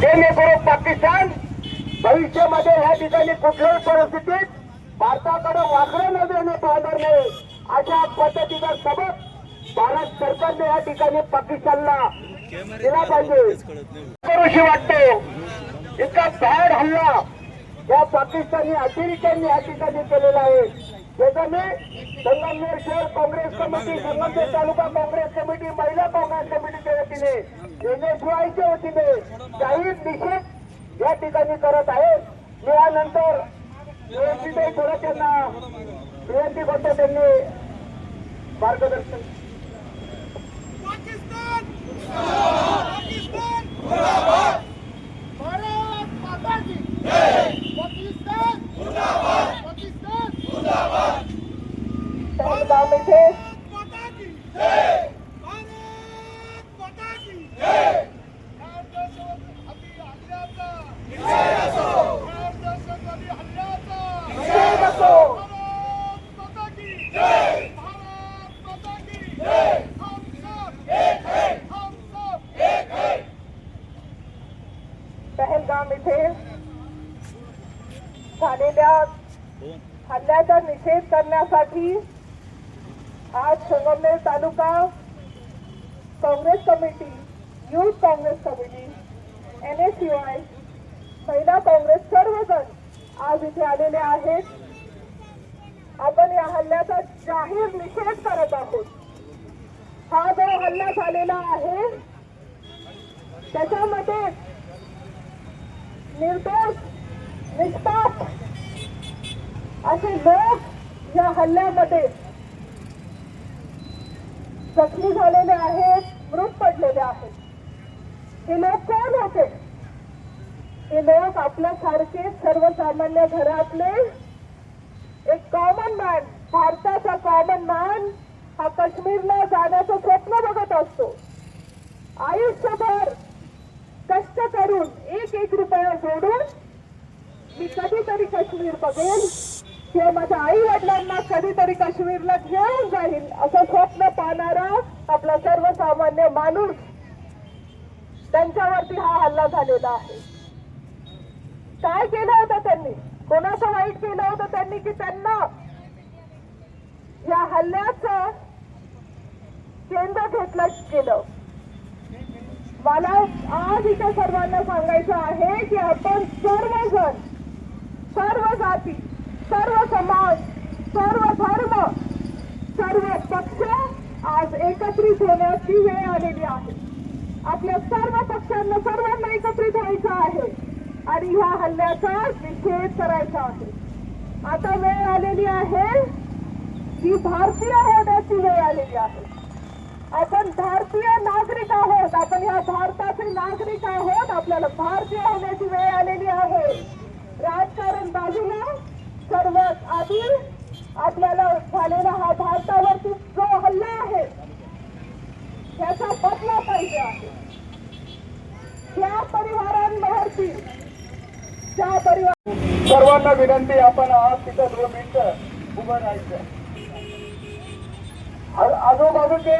जेणेकरून पाकिस्तान. भविष्यामध्ये या ठिकाणी कुठल्याही परिस्थितीत भारताकडे वाकडं न देणे पाहणार नाही. अशा पद्धतीचा सबक भारत सरकारने या ठिकाणी पाकिस्तानला दिला पाहिजे. करूशी वाटतो. इतका भ्याड हल्ला या पाकिस्तानी अतिरेक्यांनी या ठिकाणी केलेला आहे. त्याचा मी संगमनेर शहर काँग्रेस कमिटी संगमनेर तालुका काँग्रेस कमिटी महिला काँग्रेस कमिटीच्या वतीने एनएसयूआयच्या वतीने जाहीर निषेध या ठिकाणी करत आहे. मी यानंतर प्रियंतीताई थोडं त्यांना प्रियंती करतो त्यांनी मार्गदर्शन पाकिस्तान पाकिस्तान मुर्दाबाद भारत माता की पाकिस्तान मुर्दाबाद पाकिस्तान मुर्दाबाद पहलगाम येथे माता की भारत माता की दहशतवादी हल्ल्याचा दहशतवादी हल्ल्याचा निषेध असो भारत माता की भारत माता की हम सब एक है हम सब एक है पहलगाम येथे झालेल्या हल्ल्याचा निषेध करण्यासाठी आज Sangamner taluka Congress committee youth Congress committee N S U I Mahila Congress सर्वजण आज इथे आलेले आहेत. आपण या हल्ल्याचा जाहीर निषेध करत आहोत. हा जो हल्ला झालेला आहे त्याच्यामध्ये निर्दोष निष्पाप असे लोक या हल्ल्यामध्ये जखमी झालेले आहेत मृत पडलेले आहेत. हे लोक कोण होते? हे लोक आपल्यासारखे सर्वसामान्य घरातले एक कॉमन मॅन भारताचा कॉमन मॅन हा काश्मीरला जाण्याचं स्वप्न बघत असतो. सोडून मी कधीतरी काश्मीर बघेन. किंवा माझ्या आई वडिलांना कधीतरी काश्मीरला घेऊन जाईल असं स्वप्न पाहणारा आपला सर्वसामान्य माणूस त्यांच्यावरती हा हल्ला झालेला आहे. काय केलं होतं त्यांनी? कोणाचं वाईट केलं होतं त्यांनी की त्यांना? या हल्ल्याचं केंद्र घेतलं गेलं. मला आज इथे सर्वांना सांगायचं आहे की आपण सर्वजण सर्व जाती सर्व समाज सर्व धर्म सर्व पक्ष आज एकत्रित होण्याची वेळ आलेली आहे. आपल्या सर्व पक्षांना सर्वांना एकत्रित व्हायचं आहे आणि ह्या हल्ल्याचा निषेध करायचा आहे. आता वेळ आलेली आहे ही भारतीय होण्याची वेळ आलेली आहे. आपण भारतीय नागरिक आहोत. आपण या भारताचे नागरिक आहोत. आपल्याला भारतीय होण्याची वेळ आलेली आहे. राजकारण बाजूला सर्वात आधी आपल्याला झालेला हा भारतावरती जो हल्ला आहे त्याचा बदला पाहिजे आहे. त्या परिवारांवरती त्या परिवार सर्वांना विनंती आपण आज तिथं दोन मिनिटं उभं राहायचं. आजूबाजूचे